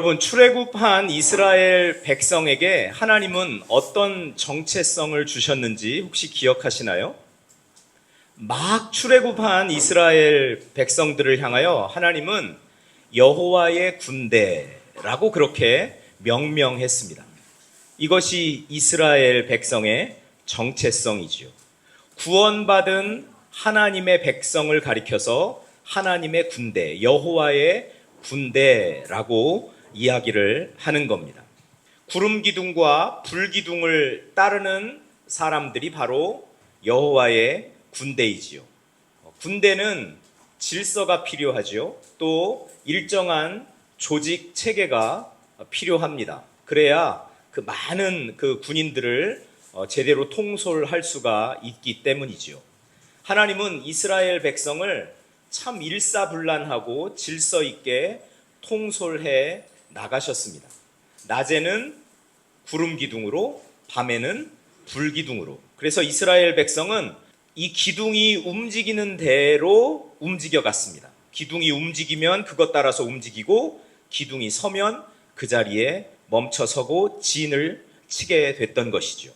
여러분, 출애굽한 이스라엘 백성에게 하나님은 어떤 정체성을 주셨는지 혹시 기억하시나요? 막 출애굽한 이스라엘 백성들을 향하여 하나님은 여호와의 군대라고 그렇게 명명했습니다. 이것이 이스라엘 백성의 정체성이지요. 구원받은 하나님의 백성을 가리켜서 하나님의 군대, 여호와의 군대라고 이야기를 하는 겁니다. 구름 기둥과 불 기둥을 따르는 사람들이 바로 여호와의 군대이지요. 군대는 질서가 필요하지요. 또 일정한 조직 체계가 필요합니다. 그래야 그 많은 그 군인들을 어, 제대로 통솔할 수가 있기 때문이지요. 하나님은 이스라엘 백성을 참 일사불란하고 질서 있게 통솔해 나가셨습니다. 낮에는 구름 기둥으로, 밤에는 불 기둥으로. 그래서 이스라엘 백성은 이 기둥이 움직이는 대로 움직여 갔습니다. 기둥이 움직이면 그것 따라서 움직이고, 기둥이 서면 그 자리에 멈춰 서고 진을 치게 됐던 것이죠.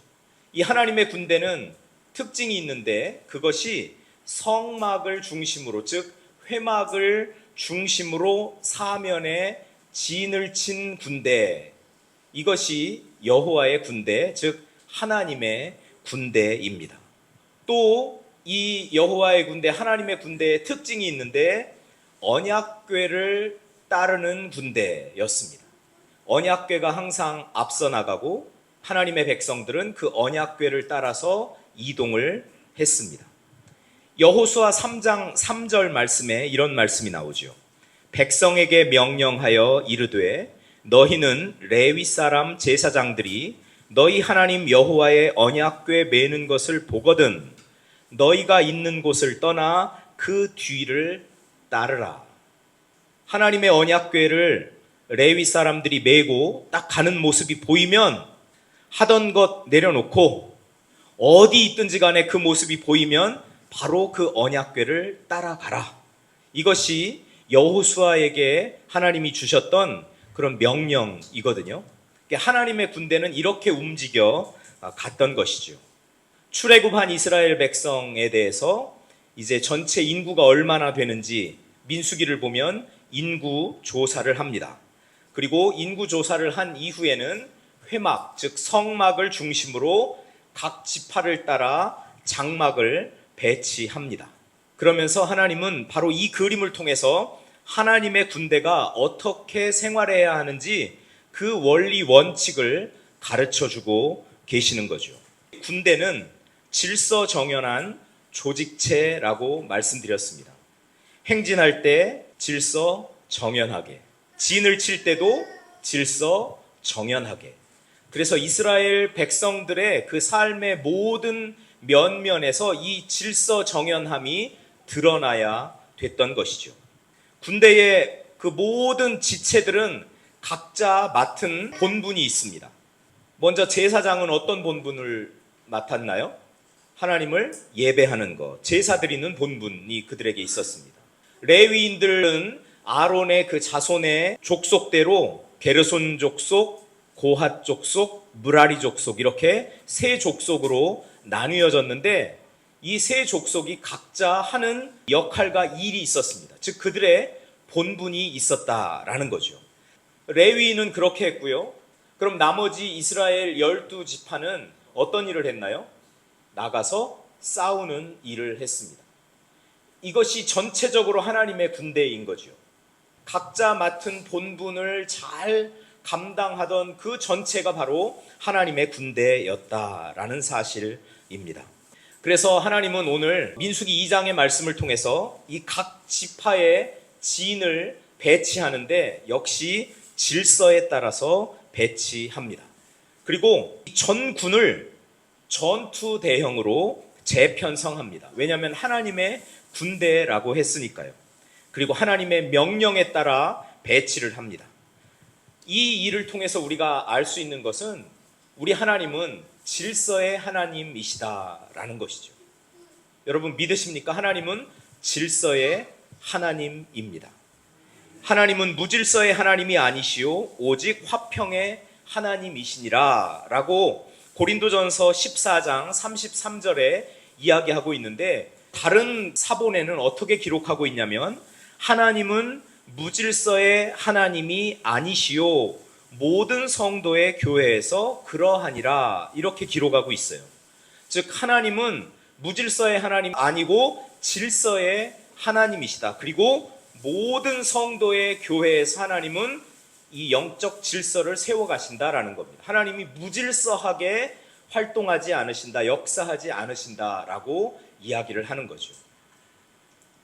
이 하나님의 군대는 특징이 있는데 그것이 성막을 중심으로 즉 회막을 중심으로 사면에 진을 친 군대 이것이 여호와의 군대 즉 하나님의 군대입니다. 또 이 여호와의 군대 하나님의 군대의 특징이 있는데 언약궤를 따르는 군대였습니다. 언약궤가 항상 앞서 나가고 하나님의 백성들은 그 언약궤를 따라서 이동을 했습니다. 여호수아 3장 3절 말씀에 이런 말씀이 나오죠. 백성에게 명령하여 이르되 너희는 레위 사람 제사장들이 너희 하나님 여호와의 언약궤 매는 것을 보거든 너희가 있는 곳을 떠나 그 뒤를 따르라. 하나님의 언약궤를 레위 사람들이 메고 딱 가는 모습이 보이면 하던 것 내려놓고 어디 있든지 간에 그 모습이 보이면 바로 그 언약궤를 따라가라. 이것이 여호수아에게 하나님이 주셨던 그런 명령이거든요. 그러니까 하나님의 군대는 이렇게 움직여 갔던 것이죠. 출애굽한 이스라엘 백성에 대해서 이제 전체 인구가 얼마나 되는지 민수기를 보면 인구 조사를 합니다. 그리고 인구 조사를 한 이후에는 회막, 즉 성막을 중심으로 각 지파를 따라 장막을 배치합니다. 그러면서 하나님은 바로 이 그림을 통해서 하나님의 군대가 어떻게 생활해야 하는지 그 원리 원칙을 가르쳐 주고 계시는 거죠. 군대는 질서 정연한 조직체라고 말씀드렸습니다. 행진할 때 질서 정연하게, 진을 칠 때도 질서 정연하게. 그래서 이스라엘 백성들의 그 삶의 모든 면면에서 이 질서 정연함이 드러나야 됐던 것이죠. 군대의 그 모든 지체들은 각자 맡은 본분이 있습니다. 먼저 제사장은 어떤 본분을 맡았나요? 하나님을 예배하는 것, 제사 드리는 본분이 그들에게 있었습니다. 레위인들은 아론의 그 자손의 족속대로 게르손 족속, 고핫 족속, 무라리 족속 이렇게 세 족속으로 나뉘어졌는데 이 세 족속이 각자 하는 역할과 일이 있었습니다. 즉 그들의 본분이 있었다라는 거죠. 레위인은 그렇게 했고요. 그럼 나머지 이스라엘 열두 지파는 어떤 일을 했나요? 나가서 싸우는 일을 했습니다. 이것이 전체적으로 하나님의 군대인 거죠. 각자 맡은 본분을 잘 감당하던 그 전체가 바로 하나님의 군대였다라는 사실입니다. 그래서 하나님은 오늘 민수기 2장의 말씀을 통해서 이 각 지파의 지인을 배치하는데 역시 질서에 따라서 배치합니다. 그리고 전 군을 전투 대형으로 재편성합니다. 왜냐하면 하나님의 군대라고 했으니까요. 그리고 하나님의 명령에 따라 배치를 합니다. 이 일을 통해서 우리가 알 수 있는 것은 우리 하나님은 질서의 하나님이시다라는 것이죠. 여러분 믿으십니까? 하나님은 질서의 하나님입니다. 하나님은 무질서의 하나님이 아니시오 오직 화평의 하나님이시니라 라고 고린도전서 14장 33절에 이야기하고 있는데 다른 사본에는 어떻게 기록하고 있냐면 하나님은 무질서의 하나님이 아니시오 모든 성도의 교회에서 그러하니라 이렇게 기록하고 있어요. 즉 하나님은 무질서의 하나님 아니고 질서의 하나님이시다. 그리고 모든 성도의 교회에서 하나님은 이 영적 질서를 세워 가신다라는 겁니다. 하나님이 무질서하게 활동하지 않으신다, 역사하지 않으신다라고 이야기를 하는 거죠.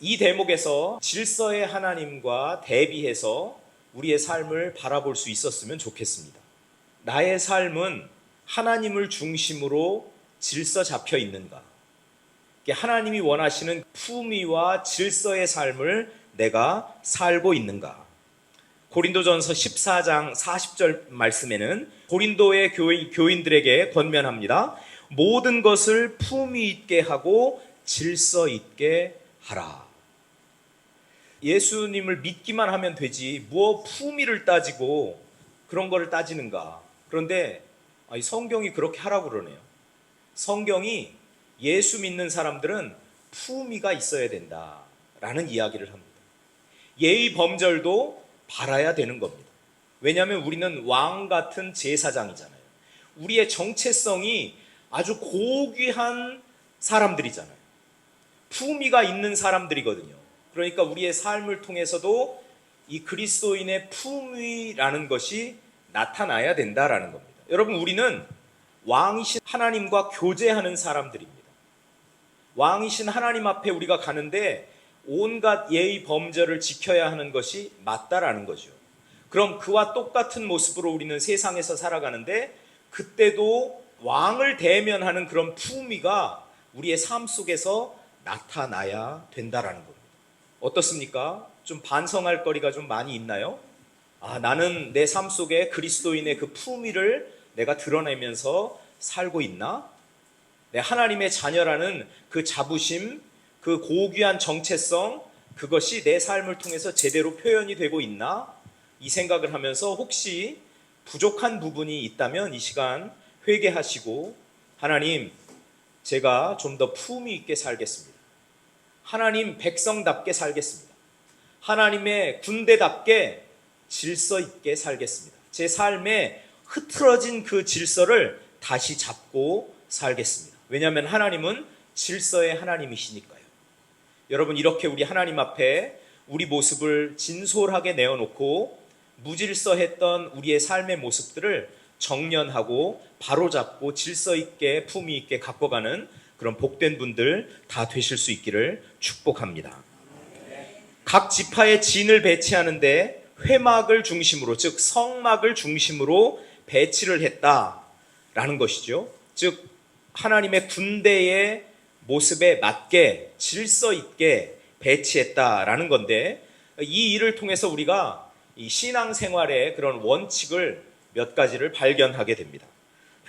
이 대목에서 질서의 하나님과 대비해서 우리의 삶을 바라볼 수 있었으면 좋겠습니다. 나의 삶은 하나님을 중심으로 질서 잡혀 있는가? 하나님이 원하시는 품위와 질서의 삶을 내가 살고 있는가? 고린도전서 14장 40절 말씀에는 고린도의 교인, 교인들에게 권면합니다. 모든 것을 품위 있게 하고 질서 있게 하라. 예수님을 믿기만 하면 되지 무엇 품위를 따지고 그런 거를 따지는가? 그런데 아니, 성경이 그렇게 하라고 그러네요. 성경이 예수 믿는 사람들은 품위가 있어야 된다라는 이야기를 합니다. 예의 범절도 바라야 되는 겁니다. 왜냐하면 우리는 왕 같은 제사장이잖아요. 우리의 정체성이 아주 고귀한 사람들이잖아요. 품위가 있는 사람들이거든요. 그러니까 우리의 삶을 통해서도 이 그리스도인의 품위라는 것이 나타나야 된다라는 겁니다. 여러분, 우리는 왕이신 하나님과 교제하는 사람들입니다. 왕이신 하나님 앞에 우리가 가는데 온갖 예의 범절을 지켜야 하는 것이 맞다라는 거죠. 그럼 그와 똑같은 모습으로 우리는 세상에서 살아가는데 그때도 왕을 대면하는 그런 품위가 우리의 삶 속에서 나타나야 된다라는 겁니다. 어떻습니까? 좀 반성할 거리가 좀 많이 있나요? 아, 나는 내 삶 속에 그리스도인의 그 품위를 내가 드러내면서 살고 있나? 내 하나님의 자녀라는 그 자부심, 그 고귀한 정체성, 그것이 내 삶을 통해서 제대로 표현이 되고 있나? 이 생각을 하면서 혹시 부족한 부분이 있다면 이 시간 회개하시고 하나님, 제가 좀 더 품위 있게 살겠습니다. 하나님 백성답게 살겠습니다. 하나님의 군대답게 질서 있게 살겠습니다. 제 삶에 흐트러진 그 질서를 다시 잡고 살겠습니다. 왜냐하면 하나님은 질서의 하나님이시니까요. 여러분, 이렇게 우리 하나님 앞에 우리 모습을 진솔하게 내어놓고 무질서했던 우리의 삶의 모습들을 정련하고 바로잡고 질서 있게 품위 있게 갖고 가는 그런 복된 분들 다 되실 수 있기를 축복합니다. 각 지파의 진을 배치하는데 회막을 중심으로 즉 성막을 중심으로 배치를 했다라는 것이죠. 즉 하나님의 군대의 모습에 맞게 질서 있게 배치했다라는 건데 이 일을 통해서 우리가 이 신앙 생활의 그런 원칙을 몇 가지를 발견하게 됩니다.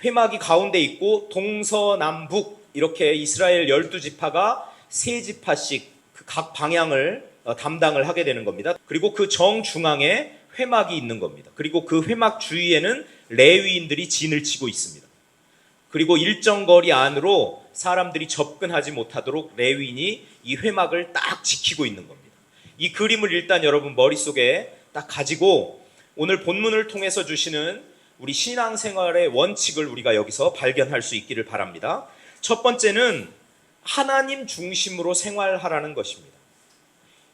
회막이 가운데 있고 동서남북 이렇게 이스라엘 열두 지파가 세 지파씩 그각 방향을 어, 담당을 하게 되는 겁니다. 그리고 그 정중앙에 회막이 있는 겁니다. 그리고 그 회막 주위에는 레위인들이 진을 치고 있습니다. 그리고 일정 거리 안으로 사람들이 접근하지 못하도록 레위인이 이 회막을 딱 지키고 있는 겁니다. 이 그림을 일단 여러분 머릿속에 딱 가지고 오늘 본문을 통해서 주시는 우리 신앙생활의 원칙을 우리가 여기서 발견할 수 있기를 바랍니다. 첫 번째는 하나님 중심으로 생활하라는 것입니다.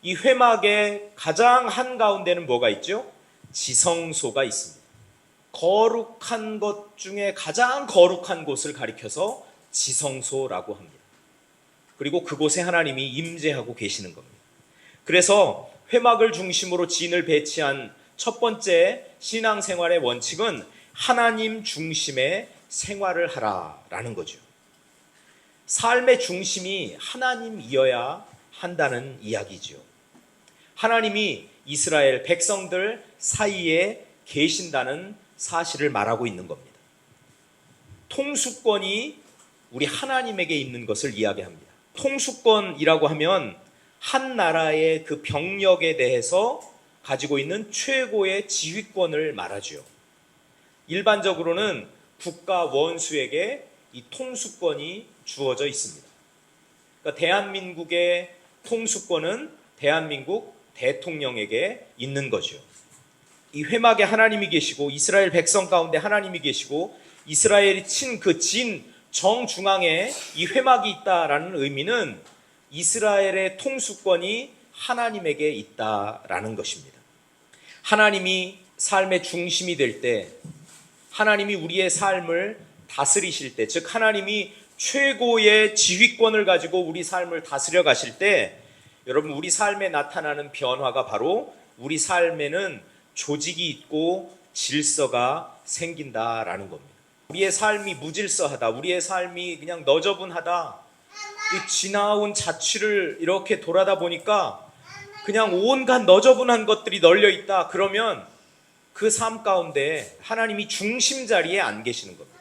이 회막의 가장 한가운데는 뭐가 있죠? 지성소가 있습니다. 거룩한 것 중에 가장 거룩한 곳을 가리켜서 지성소라고 합니다. 그리고 그곳에 하나님이 임재하고 계시는 겁니다. 그래서 회막을 중심으로 진을 배치한 첫 번째 신앙생활의 원칙은 하나님 중심의 생활을 하라라는 거죠. 삶의 중심이 하나님이어야 한다는 이야기죠. 하나님이 이스라엘 백성들 사이에 계신다는 사실을 말하고 있는 겁니다. 통수권이 우리 하나님에게 있는 것을 이야기합니다. 통수권이라고 하면 한 나라의 그 병력에 대해서 가지고 있는 최고의 지휘권을 말하죠. 일반적으로는 국가 원수에게 이 통수권이 주어져 있습니다. 그러니까 대한민국의 통수권은 대한민국 대통령에게 있는 거죠. 이 회막에 하나님이 계시고 이스라엘 백성 가운데 하나님이 계시고 이스라엘이 친 그 진 정중앙에 이 회막이 있다라는 의미는 이스라엘의 통수권이 하나님에게 있다라는 것입니다. 하나님이 삶의 중심이 될 때, 하나님이 우리의 삶을 다스리실 때, 즉 하나님이 최고의 지휘권을 가지고 우리 삶을 다스려 가실 때, 여러분 우리 삶에 나타나는 변화가 바로 우리 삶에는 조직이 있고 질서가 생긴다라는 겁니다. 우리의 삶이 무질서하다, 우리의 삶이 그냥 너저분하다, 이 지나온 자취를 이렇게 돌아다 보니까 그냥 온갖 너저분한 것들이 널려 있다. 그러면 그 삶 가운데 하나님이 중심 자리에 안 계시는 겁니다.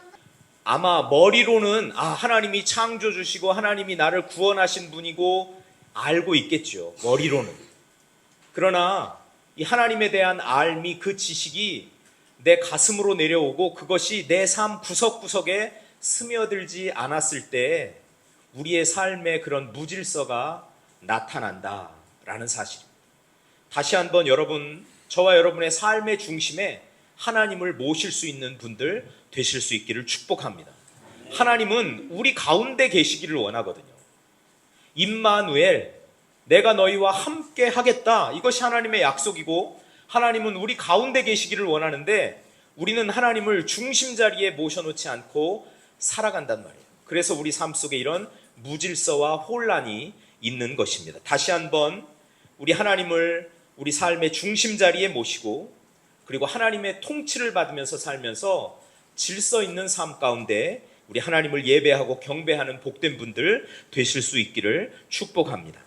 아마 머리로는 아 하나님이 창조 주시고 하나님이 나를 구원하신 분이고 알고 있겠죠. 머리로는. 그러나 이 하나님에 대한 알미 그 지식이 내 가슴으로 내려오고 그것이 내 삶 구석구석에 스며들지 않았을 때 우리의 삶에 그런 무질서가 나타난다라는 사실입니다. 다시 한번 여러분, 저와 여러분의 삶의 중심에 하나님을 모실 수 있는 분들 되실 수 있기를 축복합니다. 하나님은 우리 가운데 계시기를 원하거든요. 임마누엘, 내가 너희와 함께 하겠다. 이것이 하나님의 약속이고 하나님은 우리 가운데 계시기를 원하는데 우리는 하나님을 중심 자리에 모셔놓지 않고 살아간단 말이에요. 그래서 우리 삶 속에 이런 무질서와 혼란이 있는 것입니다. 다시 한번 우리 하나님을 우리 삶의 중심 자리에 모시고 그리고 하나님의 통치를 받으면서 살면서 질서 있는 삶 가운데 우리 하나님을 예배하고 경배하는 복된 분들 되실 수 있기를 축복합니다.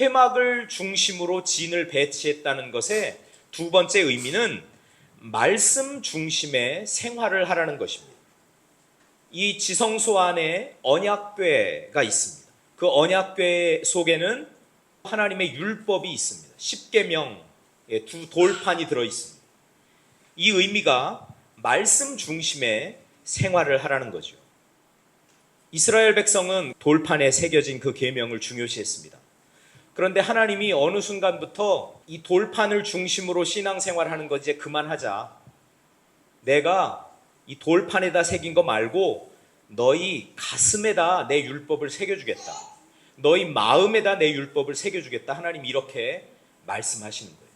회막을 중심으로 진을 배치했다는 것의 두 번째 의미는 말씀 중심의 생활을 하라는 것입니다. 이 지성소 안에 언약궤가 있습니다. 그 언약궤 속에는 하나님의 율법이 있습니다. 십계명의 두 돌판이 들어 있습니다. 이 의미가 말씀 중심의 생활을 하라는 거죠. 이스라엘 백성은 돌판에 새겨진 그 계명을 중요시했습니다. 그런데 하나님이 어느 순간부터 이 돌판을 중심으로 신앙생활하는 거 이제 그만하자. 내가 이 돌판에다 새긴 거 말고 너희 가슴에다 내 율법을 새겨주겠다. 너희 마음에다 내 율법을 새겨주겠다. 하나님 이렇게 말씀하시는 거예요.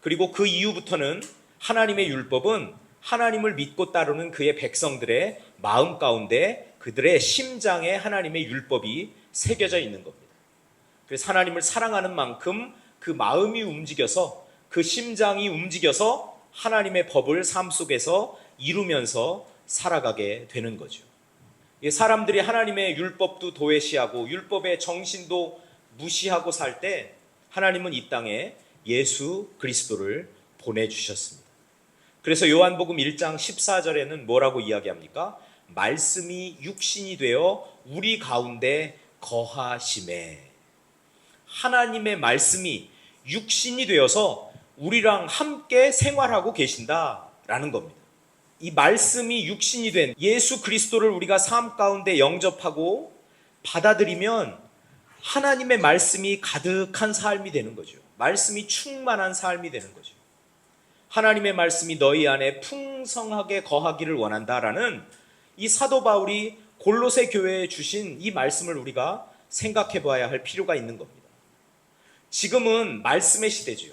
그리고 그 이후부터는 하나님의 율법은 하나님을 믿고 따르는 그의 백성들의 마음 가운데 그들의 심장에 하나님의 율법이 새겨져 있는 겁니다. 그래서 하나님을 사랑하는 만큼 그 마음이 움직여서 그 심장이 움직여서 하나님의 법을 삶 속에서 이루면서 살아가게 되는 거죠. 사람들이 하나님의 율법도 도외시하고 율법의 정신도 무시하고 살 때 하나님은 이 땅에 예수 그리스도를 보내주셨습니다. 그래서 요한복음 1장 14절에는 뭐라고 이야기합니까? 말씀이 육신이 되어 우리 가운데 거하심에 하나님의 말씀이 육신이 되어서 우리랑 함께 생활하고 계신다라는 겁니다. 이 말씀이 육신이 된 예수 그리스도를 우리가 삶 가운데 영접하고 받아들이면 하나님의 말씀이 가득한 삶이 되는 거죠. 말씀이 충만한 삶이 되는 거죠. 하나님의 말씀이 너희 안에 풍성하게 거하기를 원한다라는 이 사도 바울이 골로새 교회에 주신 이 말씀을 우리가 생각해 봐야 할 필요가 있는 겁니다. 지금은 말씀의 시대지요.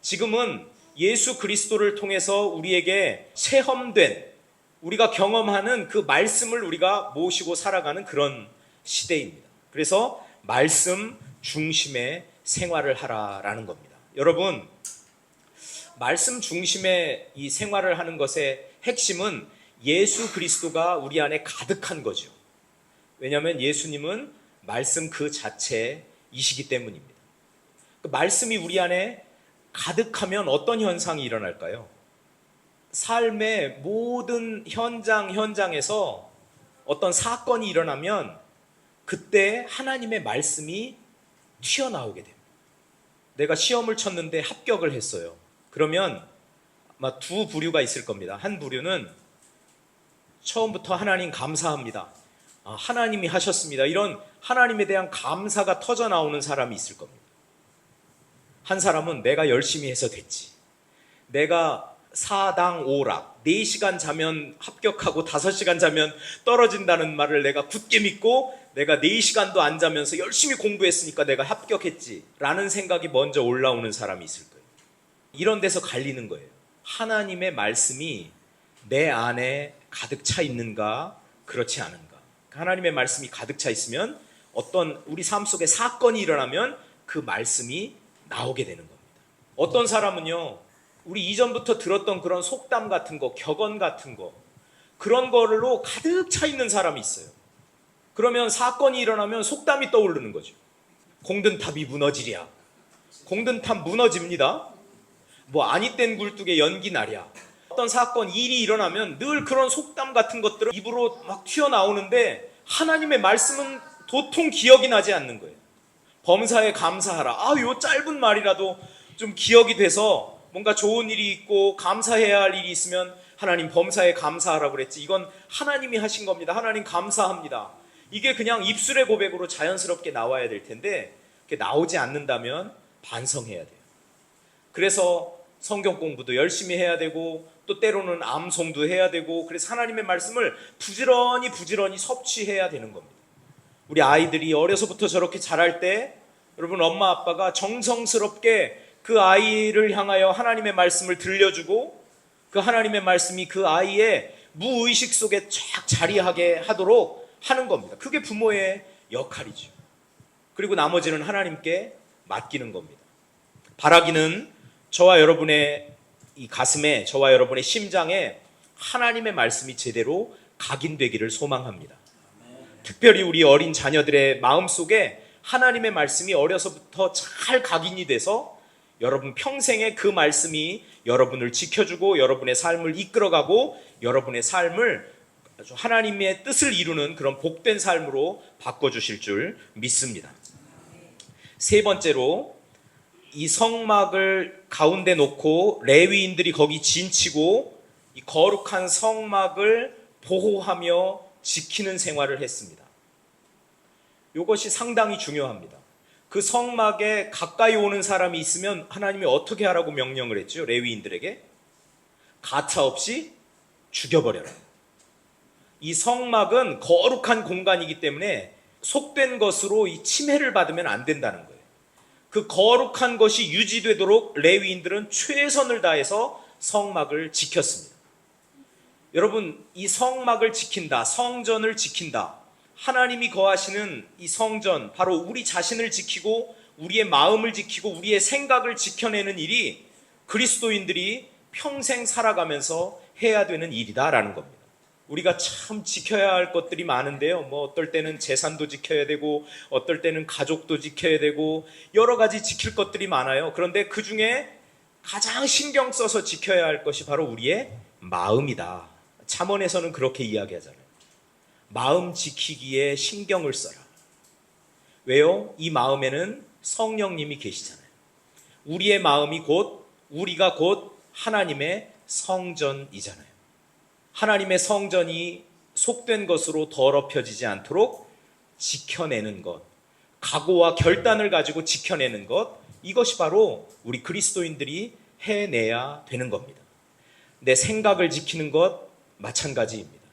지금은 예수 그리스도를 통해서 우리에게 체험된 우리가 경험하는 그 말씀을 우리가 모시고 살아가는 그런 시대입니다. 그래서 말씀 중심의 생활을 하라라는 겁니다. 여러분, 말씀 중심의 이 생활을 하는 것의 핵심은 예수 그리스도가 우리 안에 가득한 거죠. 왜냐하면 예수님은 말씀 그 자체이시기 때문입니다. 그 말씀이 우리 안에 가득하면 어떤 현상이 일어날까요? 삶의 모든 현장, 현장에서 어떤 사건이 일어나면 그때 하나님의 말씀이 튀어나오게 됩니다. 내가 시험을 쳤는데 합격을 했어요. 그러면 아마 두 부류가 있을 겁니다. 한 부류는 처음부터 하나님 감사합니다. 아, 하나님이 하셨습니다. 이런 하나님에 대한 감사가 터져 나오는 사람이 있을 겁니다. 한 사람은 내가 열심히 해서 됐지. 내가 사당 오락, 4시간 자면 합격하고 5시간 자면 떨어진다는 말을 내가 굳게 믿고 내가 4시간도 안 자면서 열심히 공부했으니까 내가 합격했지. 라는 생각이 먼저 올라오는 사람이 있을 거예요. 이런 데서 갈리는 거예요. 하나님의 말씀이 내 안에 가득 차 있는가, 그렇지 않은가. 하나님의 말씀이 가득 차 있으면 어떤 우리 삶 속에 사건이 일어나면 그 말씀이 나오게 되는 겁니다. 어떤 사람은요, 우리 이전부터 들었던 그런 속담 같은 거, 격언 같은 거, 그런 거로 가득 차 있는 사람이 있어요. 그러면 사건이 일어나면 속담이 떠오르는 거죠. 공든탑이 무너지랴. 공든탑 무너집니다. 뭐 아니땐 굴뚝에 연기 나랴. 어떤 사건, 일이 일어나면 늘 그런 속담 같은 것들을 입으로 막 튀어나오는데 하나님의 말씀은 도통 기억이 나지 않는 거예요. 범사에 감사하라. 아, 요 짧은 말이라도 좀 기억이 돼서 뭔가 좋은 일이 있고 감사해야 할 일이 있으면 하나님 범사에 감사하라 그랬지. 이건 하나님이 하신 겁니다. 하나님 감사합니다. 이게 그냥 입술의 고백으로 자연스럽게 나와야 될 텐데 그게 나오지 않는다면 반성해야 돼요. 그래서 성경 공부도 열심히 해야 되고 또 때로는 암송도 해야 되고 그래서 하나님의 말씀을 부지런히 부지런히 섭취해야 되는 겁니다. 우리 아이들이 어려서부터 저렇게 자랄 때 여러분 엄마 아빠가 정성스럽게 그 아이를 향하여 하나님의 말씀을 들려주고 그 하나님의 말씀이 그 아이의 무의식 속에 쫙 자리하게 하도록 하는 겁니다. 그게 부모의 역할이죠. 그리고 나머지는 하나님께 맡기는 겁니다. 바라기는 저와 여러분의 이 가슴에 저와 여러분의 심장에 하나님의 말씀이 제대로 각인되기를 소망합니다. 특별히 우리 어린 자녀들의 마음 속에 하나님의 말씀이 어려서부터 잘 각인이 돼서 여러분 평생에 그 말씀이 여러분을 지켜주고 여러분의 삶을 이끌어가고 여러분의 삶을 하나님의 뜻을 이루는 그런 복된 삶으로 바꿔주실 줄 믿습니다. 세 번째로 이 성막을 가운데 놓고 레위인들이 거기 진치고 이 거룩한 성막을 보호하며 지키는 생활을 했습니다. 이것이 상당히 중요합니다. 그 성막에 가까이 오는 사람이 있으면 하나님이 어떻게 하라고 명령을 했죠? 레위인들에게 가차 없이 죽여버려라. 이 성막은 거룩한 공간이기 때문에 속된 것으로 이 침해를 받으면 안 된다는 거예요. 그 거룩한 것이 유지되도록 레위인들은 최선을 다해서 성막을 지켰습니다. 여러분, 이 성막을 지킨다, 성전을 지킨다. 하나님이 거하시는 이 성전, 바로 우리 자신을 지키고 우리의 마음을 지키고 우리의 생각을 지켜내는 일이 그리스도인들이 평생 살아가면서 해야 되는 일이다라는 겁니다. 우리가 참 지켜야 할 것들이 많은데요. 뭐 어떨 때는 재산도 지켜야 되고 어떨 때는 가족도 지켜야 되고 여러 가지 지킬 것들이 많아요. 그런데 그 중에 가장 신경 써서 지켜야 할 것이 바로 우리의 마음이다. 잠언에서는 그렇게 이야기하잖아요. 마음 지키기에 신경을 써라. 왜요? 이 마음에는 성령님이 계시잖아요. 우리의 마음이 곧 우리가 곧 하나님의 성전이잖아요. 하나님의 성전이 속된 것으로 더럽혀지지 않도록 지켜내는 것, 각오와 결단을 가지고 지켜내는 것, 이것이 바로 우리 그리스도인들이 해내야 되는 겁니다. 내 생각을 지키는 것 마찬가지입니다.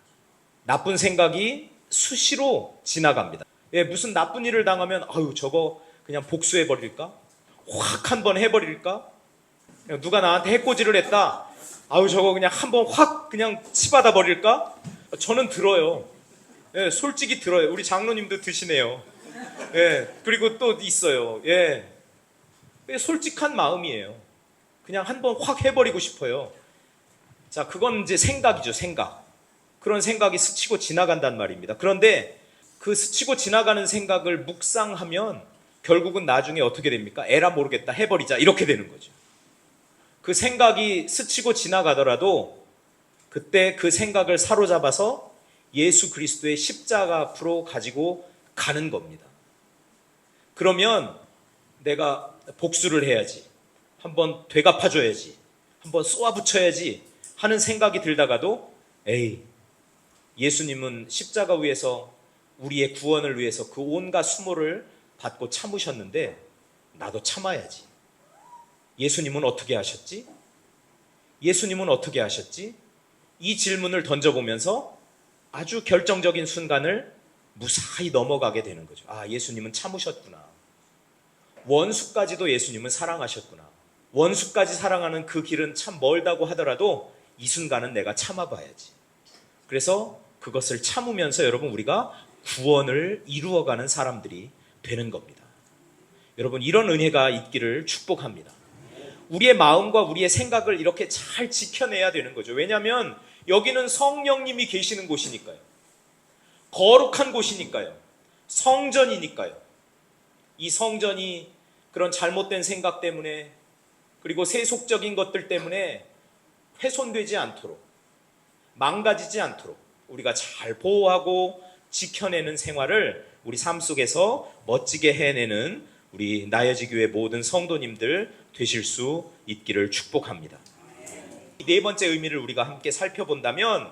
나쁜 생각이 수시로 지나갑니다. 예, 무슨 나쁜 일을 당하면 아유 저거 그냥 복수해 버릴까? 확 한번 해 버릴까? 누가 나한테 해코지를 했다. 아유 저거 그냥 한번 확 그냥 치받아 버릴까? 저는 들어요. 예, 솔직히 들어요. 우리 장로님도 드시네요. 예, 그리고 또 있어요. 예, 예, 솔직한 마음이에요. 그냥 한번 확 해버리고 싶어요. 자, 그건 이제 생각이죠, 생각. 그런 생각이 스치고 지나간단 말입니다. 그런데 그 스치고 지나가는 생각을 묵상하면 결국은 나중에 어떻게 됩니까? 에라 모르겠다, 해버리자. 이렇게 되는 거죠. 그 생각이 스치고 지나가더라도 그때 그 생각을 사로잡아서 예수 그리스도의 십자가 앞으로 가지고 가는 겁니다. 그러면 내가 복수를 해야지. 한번 되갚아줘야지. 한번 쏘아붙여야지 하는 생각이 들다가도 에이, 예수님은 십자가 위에서 우리의 구원을 위해서 그 온갖 수모를 받고 참으셨는데 나도 참아야지. 예수님은 어떻게 하셨지? 예수님은 어떻게 하셨지? 이 질문을 던져보면서 아주 결정적인 순간을 무사히 넘어가게 되는 거죠. 아, 예수님은 참으셨구나. 원수까지도 예수님은 사랑하셨구나. 원수까지 사랑하는 그 길은 참 멀다고 하더라도 이 순간은 내가 참아봐야지. 그래서 그것을 참으면서 여러분 우리가 구원을 이루어가는 사람들이 되는 겁니다. 여러분 이런 은혜가 있기를 축복합니다. 우리의 마음과 우리의 생각을 이렇게 잘 지켜내야 되는 거죠. 왜냐하면 여기는 성령님이 계시는 곳이니까요. 거룩한 곳이니까요. 성전이니까요. 이 성전이 그런 잘못된 생각 때문에 그리고 세속적인 것들 때문에 훼손되지 않도록 망가지지 않도록 우리가 잘 보호하고 지켜내는 생활을 우리 삶 속에서 멋지게 해내는 우리 나여지 교회 모든 성도님들 되실 수 있기를 축복합니다. 이네 번째 의미를 우리가 함께 살펴본다면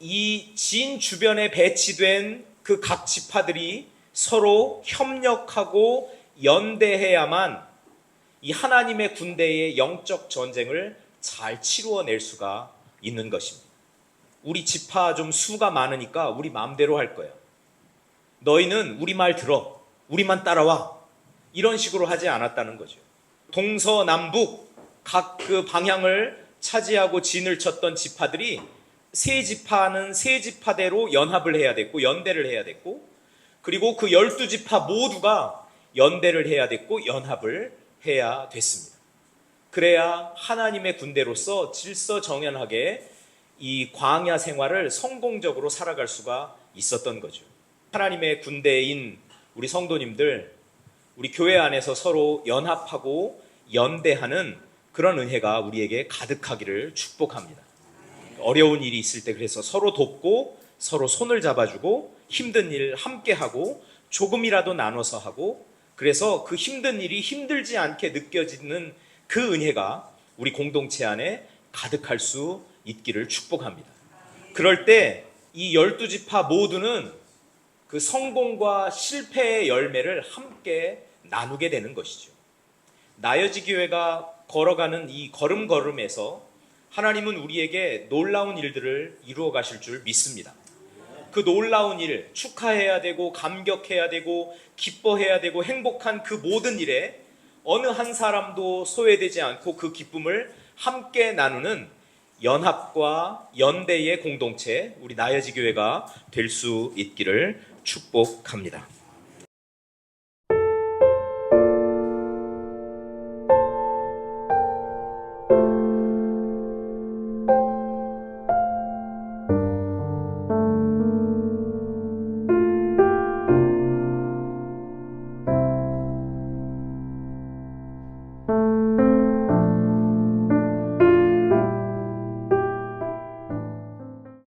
이 진 주변에 배치된 그 각 지파들이 서로 협력하고 연대해야만 이 하나님의 군대의 영적 전쟁을 잘 치루어낼 수가 있는 것입니다. 우리 지파 좀 수가 많으니까 우리 마음대로 할 거야. 너희는 우리 말 들어. 우리만 따라와. 이런 식으로 하지 않았다는 거죠. 동서남북 각 그 방향을 차지하고 진을 쳤던 지파들이 세 지파는 세 지파대로 연합을 해야 됐고 연대를 해야 됐고 그리고 그 열두 지파 모두가 연대를 해야 됐고 연합을 해야 됐습니다. 그래야 하나님의 군대로서 질서 정연하게 이 광야 생활을 성공적으로 살아갈 수가 있었던 거죠. 하나님의 군대인 우리 성도님들, 우리 교회 안에서 서로 연합하고 연대하는 그런 은혜가 우리에게 가득하기를 축복합니다. 어려운 일이 있을 때 그래서 서로 돕고 서로 손을 잡아주고 힘든 일 함께 하고 조금이라도 나눠서 하고 그래서 그 힘든 일이 힘들지 않게 느껴지는 그 은혜가 우리 공동체 안에 가득할 수 있기를 축복합니다. 그럴 때 이 열두 지파 모두는 그 성공과 실패의 열매를 함께 나누게 되는 것이죠. 나여지 교회가 걸어가는 이 걸음걸음에서 하나님은 우리에게 놀라운 일들을 이루어 가실 줄 믿습니다. 그 놀라운 일, 축하해야 되고, 감격해야 되고, 기뻐해야 되고, 행복한 그 모든 일에 어느 한 사람도 소외되지 않고 그 기쁨을 함께 나누는 연합과 연대의 공동체, 우리 나여지 교회가 될 수 있기를 축복합니다.